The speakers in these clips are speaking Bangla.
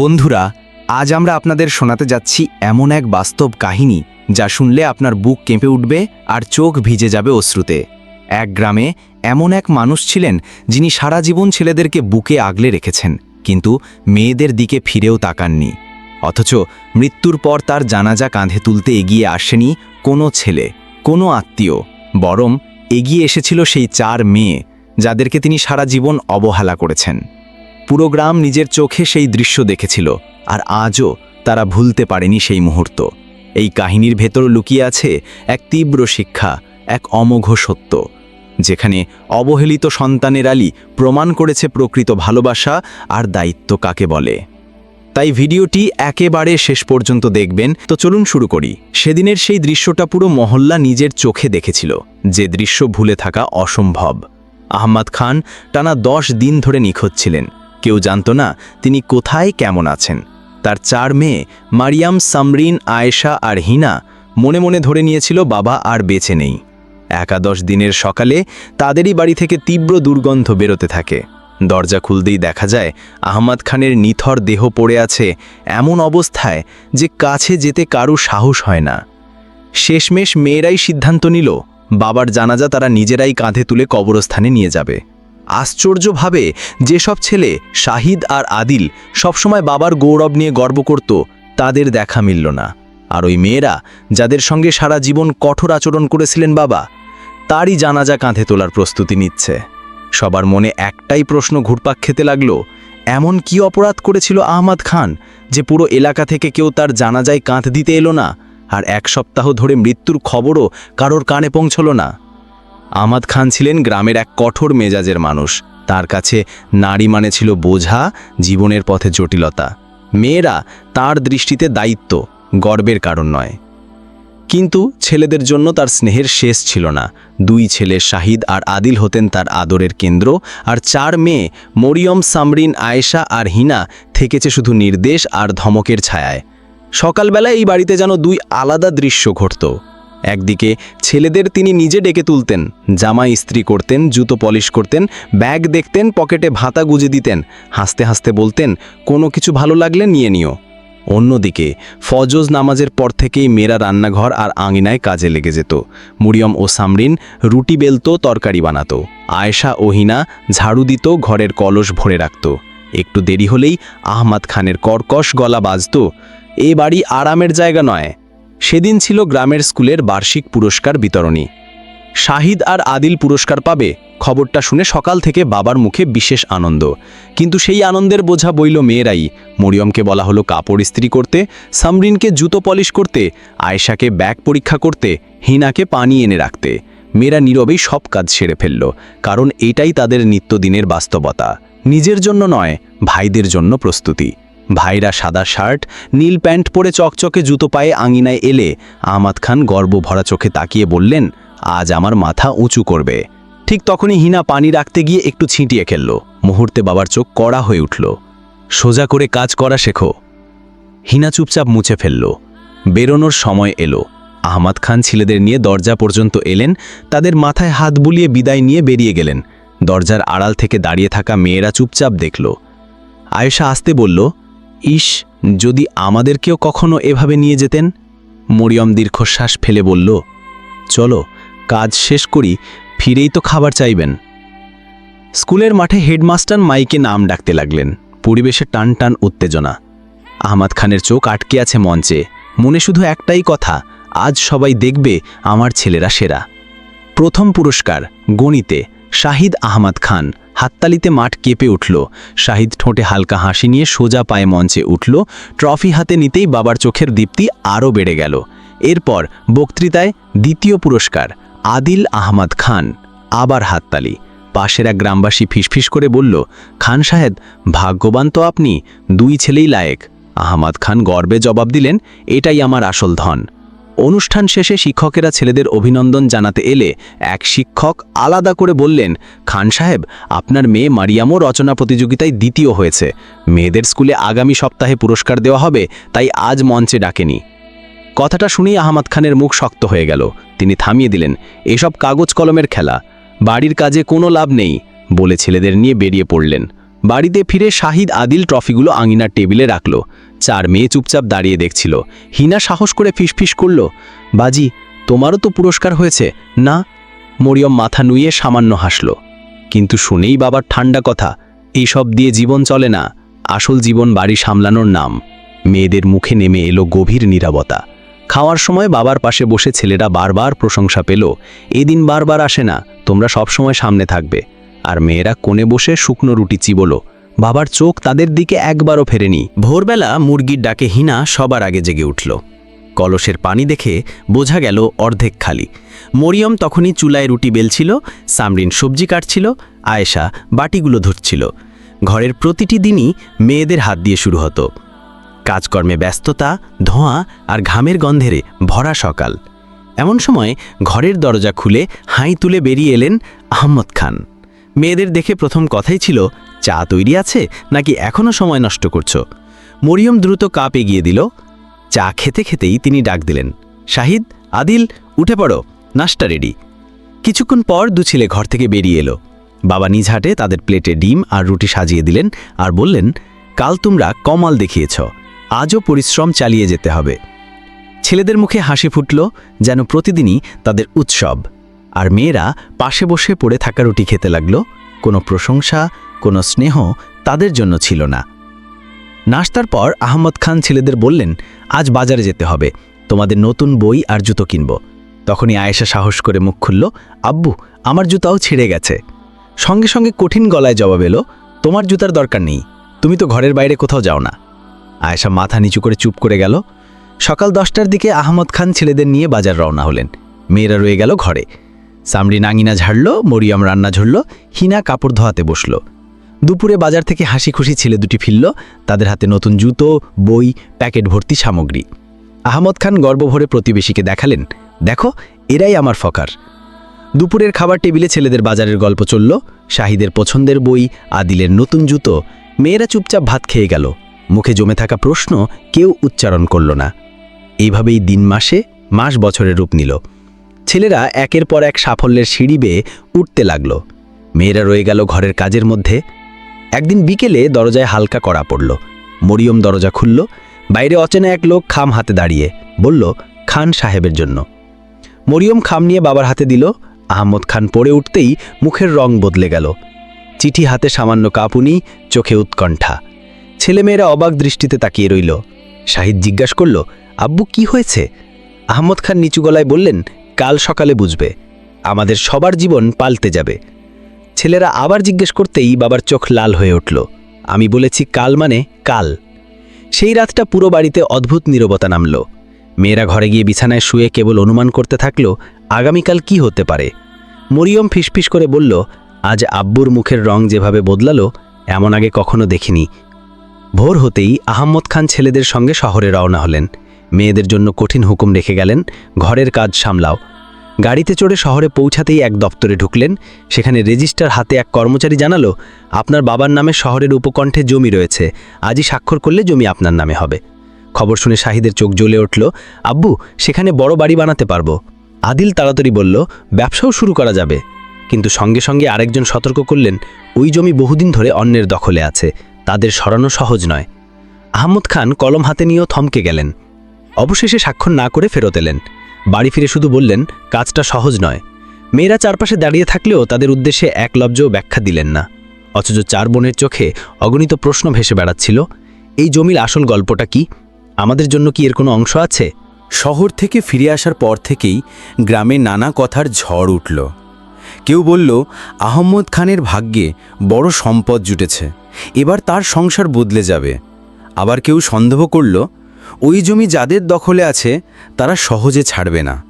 বন্ধুরা, আজ আমরা আপনাদের শোনাতে যাচ্ছি এমন এক বাস্তব কাহিনী যা শুনলে আপনার বুক কেঁপে উঠবে আর চোখ ভিজে যাবে অশ্রুতে। এক গ্রামে এমন এক মানুষ ছিলেন যিনি সারা জীবন ছেলেদেরকে বুকে আগলে রেখেছেন, কিন্তু মেয়েদের দিকে ফিরেও তাকাননি। অথচ মৃত্যুর পর তার জানাজা কাঁধে তুলতে এগিয়ে আসেনি কোনো ছেলে, কোনো আত্মীয়, বরং এগিয়ে এসেছিল সেই চার মেয়ে, যাদেরকে তিনি সারা জীবন অবহেলা করেছেন। পুরো গ্রাম নিজের চোখে সেই দৃশ্য দেখেছিল, আর আজও তারা ভুলতে পারেনি সেই মুহূর্ত। এই কাহিনীর ভেতর লুকিয়ে আছে এক তীব্র শিক্ষা, এক অমোঘ সত্য, যেখানে অবহেলিত সন্তানের আলী প্রমাণ করেছে প্রকৃত ভালোবাসা আর দায়িত্ব কাকে বলে। তাই ভিডিওটি একেবারে শেষ পর্যন্ত দেখবেন। তো চলুন শুরু করি। সেদিনের সেই দৃশ্যটা পুরো মহল্লা নিজের চোখে দেখেছিল, যে দৃশ্য ভুলে থাকা অসম্ভব। আহমদ খান টানা দশ দিন ধরে নিখোঁজ ছিলেন। কেউ জানত না তিনি কোথায় কেমন আছেন। তার চার মেয়ে, মারিয়াম, সামরিন, আয়েশা আর হিনা, মনে মনে ধরে নিয়েছিল বাবা আর বেঁচে নেই। একাদশ দিনের সকালে তাদেরই বাড়ি থেকে তীব্র দুর্গন্ধ বেরোতে থাকে। দরজা খুলতেই দেখা যায় আহমদ খানের নিথর দেহ পড়ে আছে এমন অবস্থায় যে কাছে যেতে কারু সাহস হয় না। শেষমেশ মেয়েরাই সিদ্ধান্ত নিল, বাবার জানাজা তারা নিজেরাই কাঁধে তুলে কবরস্থানে নিয়ে যাবে। আশ্চর্যভাবে যেসব ছেলে শাহিদ আর আদিল সবসময় বাবার গৌরব নিয়ে গর্ব করত, তাদের দেখা মিলল না। আর ওই মেয়েরা, যাদের সঙ্গে সারা জীবন কঠোর আচরণ করেছিলেন বাবা, তারই জানাজা কাঁধে তোলার প্রস্তুতি নিচ্ছে। সবার মনে একটাই প্রশ্ন ঘুরপাক খেতে লাগল, এমন কি অপরাধ করেছিল আহমদ খান যে পুরো এলাকা থেকে কেউ তার জানাজায় কাঁধ দিতে এলো না, আর এক সপ্তাহ ধরে মৃত্যুর খবরও কারোর কানে পৌঁছল না? আহমদ খান ছিলেন গ্রামের এক কঠোর মেজাজের মানুষ। তার কাছে নারী মানে ছিল বোঝা, জীবনের পথে জটিলতা। মেয়েরা তার দৃষ্টিতে দায়িত্ব, গর্বের কারণ নয়। কিন্তু ছেলেদের জন্য তার স্নেহের শেষ ছিল না। দুই ছেলে শাহিদ আর আদিল হতেন তার আদরের কেন্দ্র, আর চার মেয়ে, মরিয়ম, সামরিন, আয়েশা আর হিনা, থেকেছে শুধু নির্দেশ আর ধমকের ছায়ায়। সকালবেলা এই বাড়িতে যেন দুই আলাদা দৃশ্য ঘটত। একদিকে ছেলেদের তিনি নিজে ডেকে তুলতেন জামা ইস্ত্রি করতেন, জুতো পলিশ করতেন, ব্যাগ দেখতেন, পকেটে ভাতা গুজে দিতেন, হাসতে হাসতে বলতেন, কোনো কিছু ভালো লাগলে নিয়ে নিও। অন্যদিকে ফজজ নামাজের পর থেকেই মেয়েরা রান্নাঘর আর আঙিনায় কাজে লেগে যেত। মুরিয়ম ও সামরিন রুটি বেলতো, তরকারি বানাতো। আয়েশা ও হিনা ঝাড়ু দিত, ঘরের কলস ভরে রাখত। একটু দেরি হলেই আহমাদ খানের কর্কশ গলা বাজত, এ বাড়ি আরামের জায়গা নয়। সেদিন ছিল গ্রামের স্কুলের বার্ষিক পুরস্কার বিতরণী। শাহিদ আর আদিল পুরস্কার পাবে খবরটা শুনে সকাল থেকে বাবার মুখে বিশেষ আনন্দ। কিন্তু সেই আনন্দের বোঝা বইল মেয়েরাই। মরিয়মকে বলা হলো কাপড় ইস্ত্রি করতে, সামরিনকে জুতো পলিশ করতে, আয়েশাকে ব্যাগ পরীক্ষা করতে, হিনাকে পানি এনে রাখতে। মেয়েরা নীরবেই সব কাজ সেরে ফেলল, কারণ এটাই তাদের নিত্যদিনের বাস্তবতা। নিজের জন্য নয়, ভাইদের জন্য প্রস্তুতি। ভাইরা সাদা শার্ট, নীল প্যান্ট পরে চকচকে জুতো পায়ে আঙিনায় এলে আহমাদ খান গর্ব ভরা চোখে তাকিয়ে বললেন, আজ আমার মাথা উঁচু করবে। ঠিক তখনই হিনা পানি রাখতে গিয়ে একটু ছিটিয়ে খেলল। মুহূর্তে বাবার চোখ কড়া হয়ে উঠল। সোজা করে কাজ করা শেখো। হিনা চুপচাপ মুছে ফেলল। বেরোনোর সময় এলো। আহমাদ খান ছেলেদের নিয়ে দরজা পর্যন্ত এলেন। তাদের মাথায় হাত বুলিয়ে বিদায় নিয়ে বেরিয়ে গেলেন। দরজার আড়াল থেকে দাঁড়িয়ে থাকা মেয়েরা চুপচাপ দেখল। আয়েশা আসতে বলল ইস, যদি আমাদেরকেও কখনো এভাবে নিয়ে যেতেন? মরিয়ম দীর্ঘশ্বাস ফেলে বলল, চলো, কাজ শেষ করি, ফিরেই তো খাবার চাইবেন। স্কুলের মাঠে হেডমাস্টার মাইকে নাম ডাকতে লাগলেন। পরিবেশে টান টান উত্তেজনা। আহমাদ খানের চোখ আটকে আছে মঞ্চে। মনে শুধু একটাই কথা, আজ সবাই দেখবে আমার ছেলেরা সেরা। প্রথম পুরস্কার, গণিতে, শাহিদ আহমদ খান। হাততালিতে মাঠ কেঁপে উঠল। শাহিদ ঠোঁটে হালকা হাসি নিয়ে সোজা পায়ে মঞ্চে উঠল। ট্রফি হাতে নিতেই বাবার চোখের দীপ্তি আরও বেড়ে গেল। এরপর বক্তৃতায় দ্বিতীয় পুরস্কার, আদিল আহমদ খান, আবার হাততালি। পাশের এক গ্রামবাসী ফিসফিস করে বলল, খান সাহেব, ভাগ্যবান তো আপনি, দুই ছেলেই লায়েক। আহমদ খান গর্বে জবাব দিলেন, এটাই আমার আসল ধন। অনুষ্ঠান শেষে শিক্ষকেরা ছেলেদের অভিনন্দন জানাতে এলে এক শিক্ষক আলাদা করে বললেন, খান সাহেব, আপনার মেয়ে মারিয়ামও রচনা প্রতিযোগিতায় দ্বিতীয় হয়েছে। মেয়েদের স্কুলে আগামী সপ্তাহে পুরস্কার দেওয়া হবে, তাই আজ মঞ্চে ডাকেনি। কথাটা শুনেই আহমদ খানের মুখ শক্ত হয়ে গেল। তিনি থামিয়ে দিলেন, এসব কাগজ কলমের খেলা। বাড়ির কাজে কোনো লাভ নেই, বলে ছেলেদের নিয়ে বেরিয়ে পড়লেন। বাড়িতে ফিরে শাহিদ আদিল ট্রফিগুলো আঙিনার টেবিলে রাখল। চার মেয়ে চুপচাপ দাঁড়িয়ে দেখছিল। হিনা সাহস করে ফিসফিস করল, বাজি, তোমারও তো পুরস্কার হয়েছে। না, মরিয়ম মাথা নুয়ে সামান্য হাসল। কিন্তু শুনেই বাবার ঠান্ডা কথা, এইসব দিয়ে জীবন চলে না, আসল জীবন বাড়ি সামলানোর নাম। মেয়েদের মুখে নেমে এলো গভীর নীরবতা। খাওয়ার সময় বাবার পাশে বসে ছেলেরা বারবার প্রশংসা পেল, এদিন বারবার আসে না, তোমরা সবসময় সামনে থাকবে। আর মেয়েরা কোণে বসে শুকনো রুটি চিবলো বাবার চোখ তাদের দিকে একবারও ফেরেনি। ভোরবেলা মুরগির ডাকে হিনা সবার আগে জেগে উঠল। কলসের পানি দেখে বোঝা গেল অর্ধেক খালি। মরিয়ম তখনই চুলায় রুটি বেলছিল, সামরিন সবজি কাটছিল, আয়েশা বাটিগুলো ধরছিল। ঘরের প্রতিটি দিনই মেয়েদের হাত দিয়ে শুরু হতো। কাজকর্মে ব্যস্ততা, ধোঁয়া আর ঘামের গন্ধেরে ভরা সকাল। এমন সময় ঘরের দরজা খুলে হাই তুলে বেরিয়ে এলেন আহম্মদ খান। মেয়েদের দেখে প্রথম কথাই ছিল চা তৈরি আছে নাকি এখনও সময় নষ্ট করছ? মরিয়ম দ্রুত কাপ এগিয়ে দিল। চা খেতে খেতেই তিনি ডাক দিলেন, শাহিদ, আদিল, উঠে পড়ো, নাস্তা রেডি। কিছুক্ষণ পর দু ছেলে ঘর থেকে বেরিয়ে এলো। বাবা নিজ হাটে তাদের প্লেটে ডিম আর রুটি সাজিয়ে দিলেন আর বললেন, কাল তোমরা কমাল দেখিয়েছ, আজও পরিশ্রম চালিয়ে যেতে হবে। ছেলেদের মুখে হাসি ফুটল, যেন প্রতিদিনই তাদের উৎসব। আর মেয়েরা পাশে বসে পড়ে থাকা রুটি খেতে লাগল। কোনো প্রশংসা কোনো স্নেহ তাদের জন্য ছিল না। নাস্তার পর আহমদ খান ছেলেদের বললেন, আজ বাজারে যেতে হবে, তোমাদের নতুন বই আর জুতো কিনব। তখনই আয়েশা সাহস করে মুখ খুলল, আব্বু, আমার জুতাও ছিঁড়ে গেছে। সঙ্গে সঙ্গে কঠিন গলায় জবাব এলো, তোমার জুতার দরকার নেই, তুমি তো ঘরের বাইরে কোথাও যাও না। আয়েশা মাথা নিচু করে চুপ করে গেল। সকাল দশটার দিকে আহমদ খান ছেলেদের নিয়ে বাজার রওনা হলেন। মেয়েরা রয়ে গেল ঘরে। সামরি নাঙিনা ঝাড়ল, মরিয়ম রান্না ঝরল, হিনা কাপড় ধোয়াতে বসল। দুপুরে বাজার থেকে হাসি খুশি ছেলে দুটি ফিরল, তাদের হাতে নতুন জুতো, বই, প্যাকেট ভর্তি সামগ্রী। আহমদ খান গর্বভরে প্রতিবেশীকে দেখালেন, দেখো, এরাই আমার ফকার। দুপুরের খাবার টেবিলে ছেলেদের বাজারের গল্প চলল, শাহিদের পছন্দের বই, আদিলের নতুন জুতো। মেয়েরা চুপচাপ ভাত খেয়ে গেল। মুখে জমে থাকা প্রশ্ন কেউ উচ্চারণ করল না। এইভাবেই দিন মাসে, মাস বছরের রূপ নিল। ছেলেরা একের পর এক সাফল্যের সিঁড়ি বেয়ে উঠতে লাগল। মেয়েরা রয়ে গেল ঘরের কাজের মধ্যে। একদিন বিকেলে দরজায় হালকা করা পড়ল। মরিয়ম দরজা খুলল। বাইরে অচেনা এক লোক খাম হাতে দাঁড়িয়ে বলল, খান সাহেবের জন্য। মরিয়ম খাম নিয়ে বাবার হাতে দিল। আহমদ খান পড়ে উঠতেই মুখের রং বদলে গেল। চিঠি হাতে সামান্য কাঁপুনি, চোখে উৎকণ্ঠা। ছেলেমেয়েরা অবাক দৃষ্টিতে তাকিয়ে রইল। শাহিদ জিজ্ঞাসা করল, আব্বু, কি হয়েছে? আহমদ খান নিচু গলায় বললেন, কাল সকালে বুঝবে। আমাদের সবার জীবন পাল্টে যাবে। ছেলেরা আবার জিজ্ঞেস করতেই বাবার চোখ লাল হয়ে উঠল। আমি বলেছি, কাল মানে কাল। সেই রাতটা পুরো বাড়িতে অদ্ভুত নীরবতা নামল। মেয়েরা ঘরে গিয়ে বিছানায় শুয়ে কেবল অনুমান করতে থাকল, আগামীকাল কি হতে পারে? মরিয়ম ফিসফিস করে বলল, আজ আব্বুর মুখের রং যেভাবে বদলালো, এমন আগে কখনো দেখিনি। ভোর হতেই আহম্মদ খান ছেলেদের সঙ্গে শহরে রওনা হলেন। মেয়েদের জন্য কঠিন হুকুম রেখে গেলেন, ঘরের কাজ সামলাও। গাড়িতে চড়ে শহরে পৌঁছাতেই এক দপ্তরে ঢুকলেন। সেখানে রেজিস্টার হাতে এক কর্মচারী জানালো, আপনার বাবার নামে শহরের উপকণ্ঠে জমি রয়েছে। আজই স্বাক্ষর করলে জমি আপনার নামে হবে। খবর শুনে শাহিদের চোখ জ্বলে উঠল, আব্বু, সেখানে বড় বাড়ি বানাতে পারব। আদিল তাড়াতাড়ি বলল, ব্যবসাও শুরু করা যাবে। কিন্তু সঙ্গে সঙ্গে আরেকজন সতর্ক করলেন, ওই জমি বহুদিন ধরে অন্যের দখলে আছে। তাদের সরানো সহজ নয়। আহমদ খান কলম হাতে নিয়েও থমকে গেলেন। অবশেষে স্বাক্ষর না করে ফেরত এলেন। বাড়ি ফিরে শুধু বললেন, কাজটা সহজ নয়। মেয়েরা চারপাশে দাঁড়িয়ে থাকলেও তাদের উদ্দেশ্যে এক লব্জও ব্যাখ্যা দিলেন না। অথচ চার বোনের চোখে অগণিত প্রশ্ন ভেসে বেড়াচ্ছিল, এই জমির আসল গল্পটা কি? আমাদের জন্য কি এর কোনো অংশ আছে? শহর থেকে ফিরে আসার পর থেকেই গ্রামে নানা কথার ঝড় উঠল। কেউ বলল, আহম্মদ খানের ভাগ্যে বড় সম্পদ জুটেছে, এবার তার সংসার বদলে যাবে। আবার কেউ সন্দেহ করল ওই জমি যাদের দখলে আছে, তারা সহজে ছাড়বে না।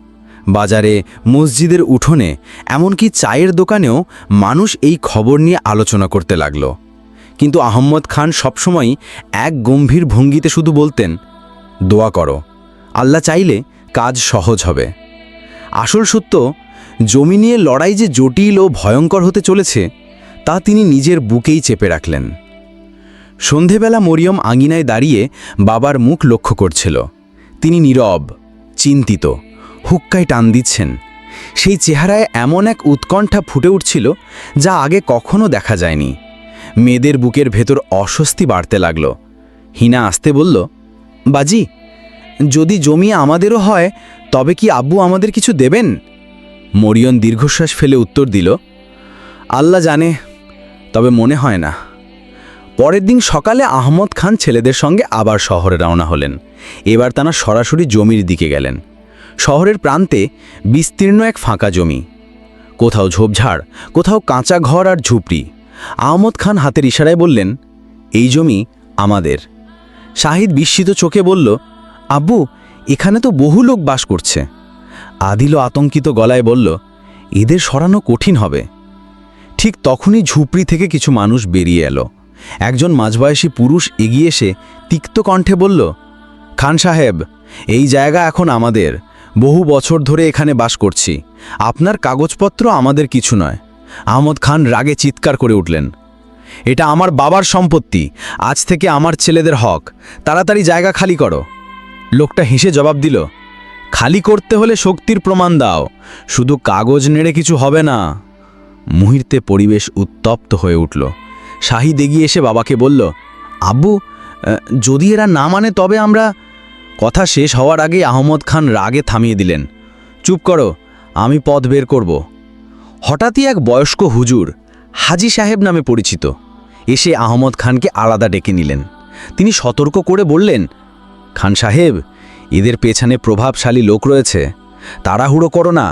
বাজারে, মসজিদের উঠোনে, এমনকি চায়ের দোকানেও মানুষ এই খবর নিয়ে আলোচনা করতে লাগল। কিন্তু আহম্মদ খান সবসময় এক গম্ভীর ভঙ্গিতে শুধু বলতেন, দোয়া করো, আল্লাহ চাইলে কাজ সহজ হবে। আসল সত্য, জমি নিয়ে লড়াই যে জটিল ও ভয়ঙ্কর হতে চলেছে, তা তিনি নিজের বুকেই চেপে রাখলেন। সন্ধেবেলা মরিয়ম আঙিনায় দাঁড়িয়ে বাবার মুখ লক্ষ্য করছিল। তিনি নীরব, চিন্তিত, হুক্কায় টান দিচ্ছেন। সেই চেহারায় এমন এক উৎকণ্ঠা ফুটে উঠছিল যা আগে কখনো দেখা যায়নি। মেয়েদের বুকের ভেতর অস্বস্তি বাড়তে লাগল। হিনা আসতে বলল, বাজি, যদি জমি আমাদেরও হয়, তবে কি আব্বু আমাদের কিছু দেবেন? মরিয়ন দীর্ঘশ্বাস ফেলে উত্তর দিল, আল্লাহ জানে, তবে মনে হয় না। পরের দিন সকালে আহমদ খান ছেলেদের সঙ্গে আবার শহরে রওনা হলেন। এবার তারা সরাসরি জমির দিকে গেলেন। শহরের প্রান্তে বিস্তীর্ণ এক ফাঁকা জমি। কোথাও ঝোপঝাড়, কোথাও কাঁচা ঘর আর ঝুপড়ি। আহমদ খান হাতের ইশারায় বললেন, এই জমি আমাদের। শাহিদ বিস্মিত চোখে বলল, আব্বু, এখানে তো বহু লোক বাস করছে। আদিলও আতঙ্কিত গলায় বলল, এদের সরানো কঠিন হবে। ঠিক তখনই ঝুপড়ি থেকে কিছু মানুষ বেরিয়ে এলো। একজন মাঝবয়সী পুরুষ এগিয়ে এসে তিক্ত কণ্ঠে বলল, খান সাহেব, এই জায়গা এখন আমাদের। বহু বছর ধরে এখানে বাস করছি। আপনার কাগজপত্র আমাদের কিছু নয়। আহমদ খান রাগে চিৎকার করে উঠলেন, এটা আমার বাবার সম্পত্তি। আজ থেকে আমার ছেলেদের হক। তাড়াতাড়ি জায়গা খালি করো। লোকটা হেসে জবাব দিল, খালি করতে হলে শক্তির প্রমাণ দাও। শুধু কাগজ নেড়ে কিছু হবে না। মুহূর্তে পরিবেশ উত্তপ্ত হয়ে উঠল। শাহিদ এগিয়ে এসে বাবাকে বলল, আব্বু যদি এরা না মানে তবে আমরা কথা শেষ হওয়ার আগে আহমদ খান রাগে থামিয়ে দিলেন, চুপ করো, আমি পথ বের করব। হঠাৎই এক বয়স্ক হুজুর হাজি সাহেব নামে পরিচিত, এসে আহমদ খানকে আলাদা ডেকে নিলেন। তিনি সতর্ক করে বললেন, খান সাহেব, এদের পেছনে প্রভাবশালী লোক রয়েছে, তাড়াহুড়ো করো না,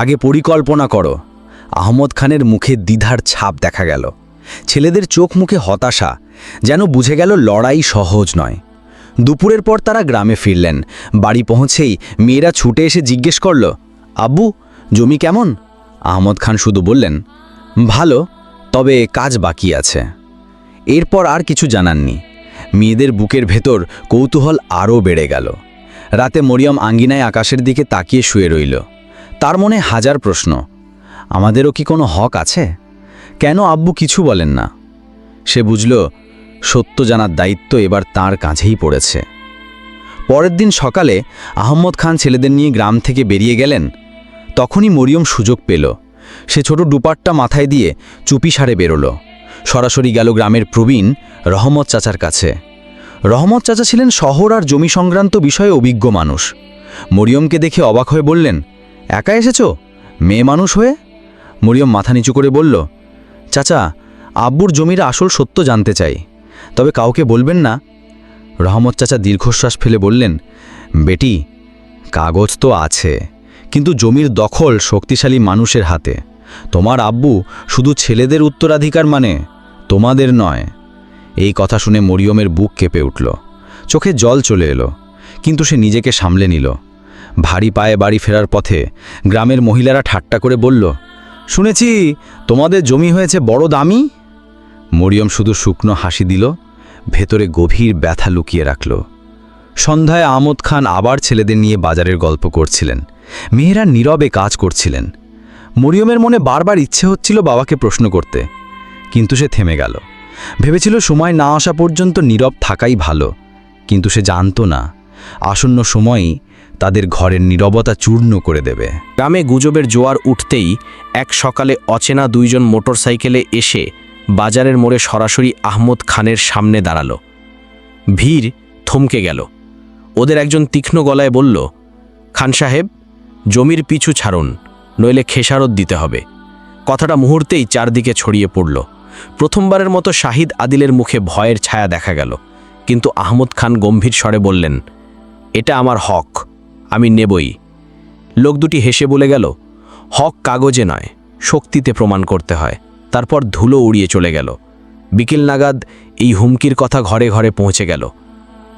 আগে পরিকল্পনা করো। আহমদ খানের মুখে দ্বিধার ছাপ দেখা গেল। ছেলেদের চোখ মুখে হতাশা, যেন বুঝে গেল লড়াই সহজ নয়। দুপুরের পর তারা গ্রামে ফিরলেন। বাড়ি পৌঁছেই মেয়েরা ছুটে এসে জিজ্ঞেস করল, আব্বু, জমি কেমন? আহমদ খান শুধু বললেন, ভালো, তবে কাজ বাকি আছে। এরপর আর কিছু জানাননি। মেয়েদের বুকের ভেতর কৌতূহল আরও বেড়ে গেল। রাতে মরিয়ম আঙ্গিনায় আকাশের দিকে তাকিয়ে শুয়ে রইল। তার মনে হাজার প্রশ্ন, আমাদেরও কি কোনো হক আছে? কেন আব্বু কিছু বলেন না? সে বুঝল, সত্য জানার দায়িত্ব এবার তার কাঁধেই পড়েছে। পরের দিন সকালে আহম্মদ খান ছেলেদের নিয়ে গ্রাম থেকে বেরিয়ে গেলেন। তখনই মরিয়ম সুযোগ পেল। সে ছোট ডুপারটা মাথায় দিয়ে চুপি সারে বেরোলো। সরাসরি গেল গ্রামের প্রবীণ রহমত চাচার কাছে। রহমত চাচা ছিলেন শহর আর জমি সংক্রান্ত বিষয়ে অভিজ্ঞ মানুষ। মরিয়মকে দেখে অবাক হয়ে বললেন, একা এসেছ? মেয়ে মানুষ হয়ে? মরিয়ম মাথা নিচু করে বলল চাচা, আব্বুর জমির আসল সত্য জানতে চাই। তবে কাউকে বলবেন না। রহমত চাচা দীর্ঘশ্বাস ফেলে বললেন, বেটি, কাগজ তো আছে, কিন্তু জমির দখল শক্তিশালী মানুষের হাতে। তোমার আব্বু শুধু ছেলেদের উত্তরাধিকার মানে তোমাদের নয়। এই কথা শুনে মরিয়মের বুক কেঁপে উঠল। চোখে জল চলে এলো, কিন্তু সে নিজেকে সামলে নিল। ভারী পায়ে বাড়ি ফেরার পথে গ্রামের মহিলারা ঠাট্টা করে বলল শুনেছি তোমাদের জমি হয়েছে বড় দামি? মরিয়ম শুধু শুকনো হাসি দিল, ভেতরে গভীর ব্যথা লুকিয়ে রাখল। সন্ধ্যায় আমোদ খান আবার ছেলেদের নিয়ে বাজারের গল্প করছিলেন। মেয়েরা নীরবে কাজ করছিলেন। মরিয়মের মনে বারবার ইচ্ছে হচ্ছিল বাবাকে প্রশ্ন করতে। কিন্তু সে থেমে গেল। ভেবেছিল সময় না আসা পর্যন্ত নীরব থাকাই ভালো। কিন্তু সে জানত না। আসন্ন সময়ই তাদের ঘরের নীরবতা চূর্ণ করে দেবে। গ্রামে গুজবের জোয়ার উঠতেই এক সকালে অচেনা দুইজন মোটরসাইকেলে এসে বাজারের মোড়ে সরাসরি আহমদ খানের সামনে দাঁড়াল। ভিড় থমকে গেল। ওদের একজন তীক্ষ্ণ গলায় বলল, খান সাহেব, জমির পিছু ছাড়ুন, নইলে খেসারত দিতে হবে। কথাটা মুহূর্তেই চারদিকে ছড়িয়ে পড়ল। প্রথমবারের মতো শাহিদ আদিলের মুখে ভয়ের ছায়া দেখা গেল। কিন্তু আহমদ খান গম্ভীর স্বরে বললেন, এটা আমার হক। আমি নেবই। লোক দুটি হেসে বলে গেল, হক কাগজে নয়, শক্তিতে প্রমাণ করতে হয়। তারপর ধুলো উড়িয়ে চলে গেল। বিকেল নাগাদ এই হুমকির কথা ঘরে ঘরে পৌঁছে গেল।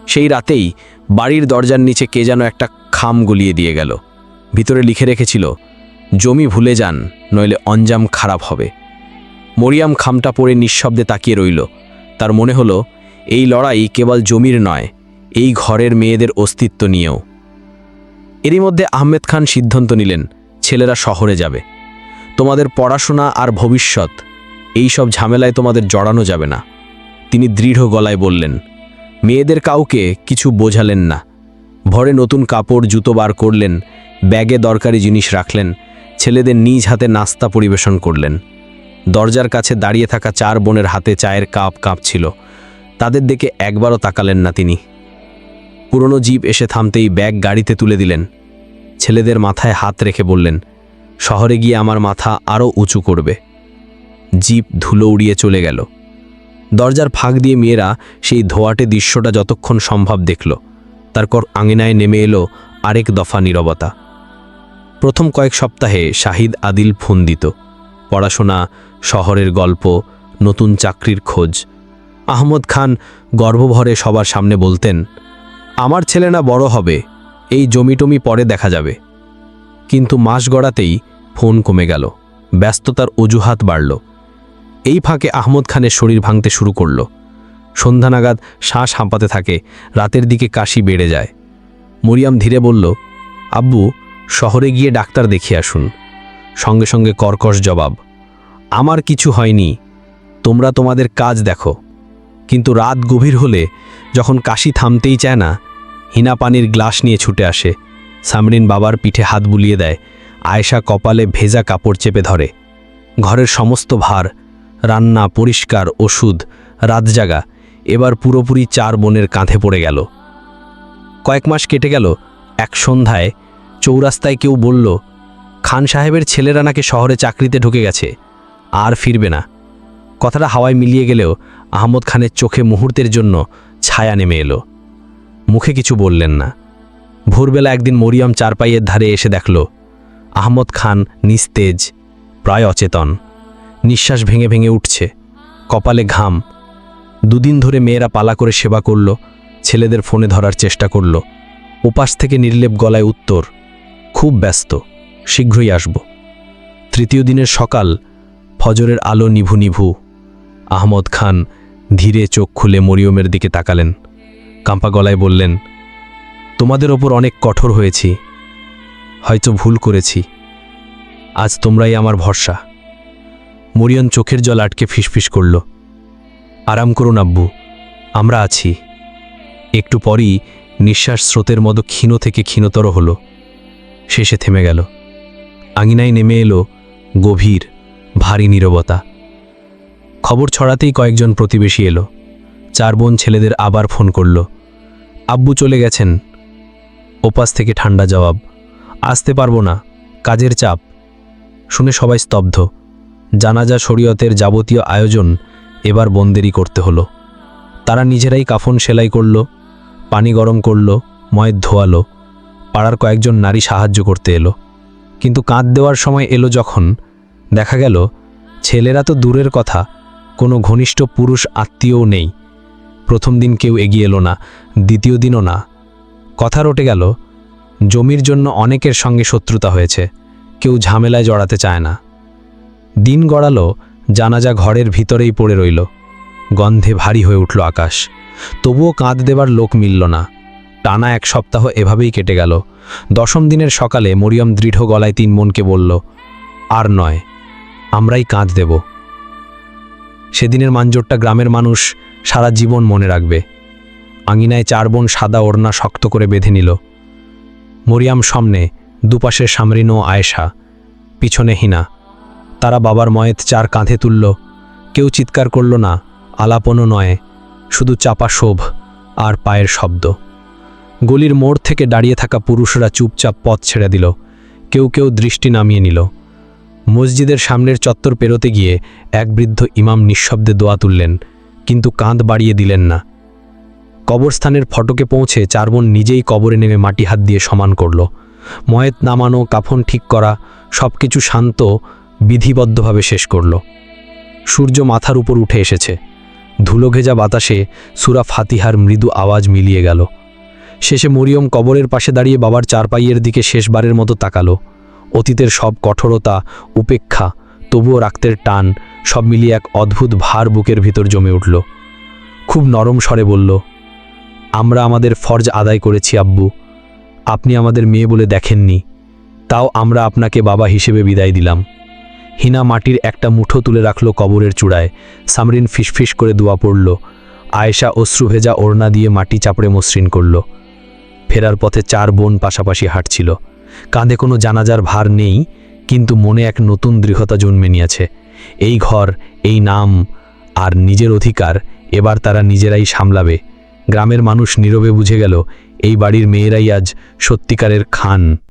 সেই রাতেই বাড়ির দরজার নিচে কে যেন একটা খাম গুলিয়ে দিয়ে গেল। ভিতরে লিখে রেখেছিল, জমি ভুলে যান, নইলে অঞ্জাম খারাপ হবে। মরিয়াম খামটা পড়ে নিঃশব্দে তাকিয়ে রইল। তার মনে হলো, এই লড়াই কেবল জমির নয়, এই ঘরের মেয়েদের অস্তিত্ব নিয়েও। এরই মধ্যে আহমেদ খান সিদ্ধান্ত নিলেন, ছেলেরা শহরে যাবে। তোমাদের পড়াশোনা আর ভবিষ্যৎ, এই সব ঝামেলায় তোমাদের জড়ানো যাবে না। তিনি দৃঢ় গলায় বললেন, মেয়েদের কাউকে কিছু বোঝালেন না। ভরে নতুন কাপড়, জুতো বার করলেন, ব্যাগে দরকারি জিনিস রাখলেন, ছেলেদের নিজ হাতে নাস্তা পরিবেশন করলেন। দরজার কাছে দাঁড়িয়ে থাকা চার বোনের হাতে চায়ের কাপ কাঁপছিল। তাদের দিকে একবারও তাকালেন না তিনি। পুরনো জিপ এসে থামতেই ব্যাগ গাড়িতে তুলে দিলেন। ছেলেদের মাথায় হাত রেখে বললেন, শহরে গিয়ে আমার মাথা আরও উঁচু করবে। জিপ ধুলো উড়িয়ে চলে গেল। দরজার ফাঁক দিয়ে মেয়েরা সেই ধোয়াটে দৃশ্যটা যতক্ষণ সম্ভব দেখল। তারপর আঙিনায় নেমে এলো আরেক দফা নীরবতা। প্রথম কয়েক সপ্তাহে শাহিদ আদিল ফোন দিত পড়াশোনা, শহরের গল্প, নতুন চাকরির খোঁজ। আহমদ খান গর্বভরে সবার সামনে বলতেন আমার ছেলে না বড় হবে, এই জমিটমি পরে দেখা যাবে। কিন্তু মাস গড়াতেই ফোন কমে গেল, ব্যস্ততার অজুহাত বাড়ল। এই ফাঁকে আহমদ খানের শরীর ভাঙতে শুরু করল। সন্ধ্যা নাগাদ শ্বাস হাঁপাতে থাকে, রাতের দিকে কাশি বেড়ে যায়। মরিয়াম ধীরে বলল, আব্বু, শহরে গিয়ে ডাক্তার দেখিয়ে আসুন। সঙ্গে সঙ্গে কর্কশ জবাব, আমার কিছু হয়নি, তোমরা তোমাদের কাজ দেখো। কিন্তু রাত গভীর হলে যখন কাশি থামতেই চায় না হিনা পানির গ্লাস নিয়ে ছুটে আসে। সামরিন বাবার পিঠে হাত বুলিয়ে দেয়। আয়েশা কপালে ভেজা কাপড় চেপে ধরে। ঘরের সমস্ত ভার, রান্না, পরিষ্কার, ওষুধ, রাতজাগা, এবার পুরোপুরি চার বোনের কাঁধে পড়ে গেল। কয়েক মাস কেটে গেল। এক সন্ধ্যায় চৌরাস্তায় কেউ বলল, খান সাহেবের ছেলেরা নাকি শহরে চাকরিতে ঢুকে গেছে। আর ফিরবে না। কথাটা হাওয়ায় মিলিয়ে গেলেও আহমদ খানের চোখে মুহূর্তের জন্য ছায়া নেমে এলো। মুখে কিছু বললেন না। ভোরবেলা একদিন মরিয়ম চারপাইয়ের ধারে এসে দেখল, আহমদ খান নিস্তেজ প্রায় অচেতন। নিঃশ্বাস ভেঙে ভেঙে উঠছে, কপালে ঘাম। দুদিন ধরে মেয়েরা পালা করে সেবা করল, ছেলেদের ফোনে ধরার চেষ্টা করল। উপাস থেকে নির্লেপ গলায় উত্তর, খুব ব্যস্ত, শীঘ্রই আসব। তৃতীয় দিনের সকাল, ফজরের আলো নিভু নিভু। আহমদ খান ধীরে চোখ খুলে মরিয়মের দিকে তাকালেন। কাম্পা গলায় বললেন, তোমাদের ওপর অনেক কঠোর হয়েছি, হয়তো ভুল করেছি। আজ তোমরাই আমার ভরসা। মরিয়ন চোখের জল আটকে ফিসফিস করল, আরাম করুন আব্বু, আমরা আছি। একটু পরই নিঃশ্বাস স্রোতের মতো ক্ষীণ থেকে ক্ষীণতর হলো, শেষে থেমে গেল। আঙিনায় নেমে এলো গভীর, ভারী নীরবতা। খবর ছড়াতেই কয়েকজন প্রতিবেশী এলো, চার বোন ছেলেদের আবার ফোন করল। আব্বু চলে গেছেন। ওপাস থেকে ঠান্ডা জবাব, আসতে পারব না, কাজের চাপ। শুনে সবাই স্তব্ধ। জানাজা শরীয়তের যাবতীয় আয়োজন এবার বন্দেরি করতে হলো। তারা নিজেরাই কাফন সেলাই করল, পানি গরম করল, ময়ের ধোয়ালো, পাড়ার কয়েকজন নারী সাহায্য করতে এলো। কিন্তু কাঁধ দেওয়ার সময় এলো যখন, দেখা গেল, ছেলেরা তো দূরের কথা, কোনো ঘনিষ্ঠ পুরুষ আত্মীয়ও নেই। প্রথম দিন কেউ এগিয়ে এলো না, দ্বিতীয় দিনও না। কথা রটে গেল, জমির জন্য অনেকের সঙ্গে শত্রুতা হয়েছে, কেউ ঝামেলায় জড়াতে চায় না। দিন গড়ালো, জানাজা ঘরের ভিতরেই পড়ে রইল, গন্ধে ভারী হয়ে উঠল আকাশ। তবুও কাঁধ দেবার লোক মিলল না। টানা এক সপ্তাহ এভাবেই কেটে গেল। দশম দিনের সকালে মরিয়ম দৃঢ় গলায় তিন মনকে বলল, আর নয়, আমরাই কাঁধ দেব। সেদিনের মাঞ্জরটা গ্রামের মানুষ সারা জীবন মনে রাখবে। আঙিনায় চার বোন সাদা ওড়না শক্ত করে বেঁধে নিল। মরিয়াম সামনে, দুপাশে সামরিন ও আয়েশা, পিছনে হিনা। তারা বাবার ময়েত চার কাঁধে তুলল। কেউ চিৎকার করল না, আলাপনও নয়, শুধু চাপা শোভ আর পায়ের শব্দ। গলির মোড় থেকে দাঁড়িয়ে থাকা পুরুষরা চুপচাপ পথ ছেড়ে দিল। কেউ কেউ দৃষ্টি নামিয়ে নিল। মসজিদের সামনের চত্বর পেরোতে গিয়ে এক বৃদ্ধ ইমাম নিঃশব্দে দোয়া তুললেন কিন্তু কাঁধ বাড়িয়ে দিলেন না। কবরস্থানের ফটকে পৌঁছে চার বোন নিজেই কবরে নেমে মাটি হাত দিয়ে সমান করল। ময়েত নামানো, কাফন ঠিক করা সব কিছু শান্ত, বিধিবদ্ধভাবে শেষ করল। সূর্য মাথার উপর উঠে এসেছে। ধুলো ঘেজা বাতাসে সুরা ফাতিহার মৃদু আওয়াজ মিলিয়ে গেল। শেষে মরিয়ম কবরের পাশে দাঁড়িয়ে বাবার চারপাইয়ের দিকে শেষবারের মতো তাকালো। অতীতের সব কঠোরতা, উপেক্ষা তবুও রাক্তের টান সব মিলিয়ে এক অদ্ভুত ভার বুকের ভিতর জমে উঠল। খুব নরম স্বরে বলল, আমরা আমাদের ফরজ আদায় করেছি, আব্বু। আপনি আমাদের মেয়ে বলে দেখেননি। তাও আমরা আপনাকে বাবা হিসেবে বিদায় দিলাম। হিনা মাটির একটা মুঠো তুলে রাখল কবরের চূড়ায়। সামরিন ফিসফিস করে দোয়া পড়ল। আয়েশা অশ্রুভেজা ওড়না দিয়ে মাটি চাপড়ে মসৃণ করল। ফেরার পথে চার বোন পাশাপাশি হাঁটছিল। কাঁধে কোনো জানাজার ভার নেই। কিন্তু মনে এক নতুন দৃঢ়তা জন্মে নিয়েছে। এই ঘর, এই নাম আর নিজের অধিকার এবার তারা নিজেরাই সামলাবে। গ্রামের মানুষ নীরবে বুঝে গেল, এই বাড়ির মেয়েরাই আজ সত্যিকারের খান।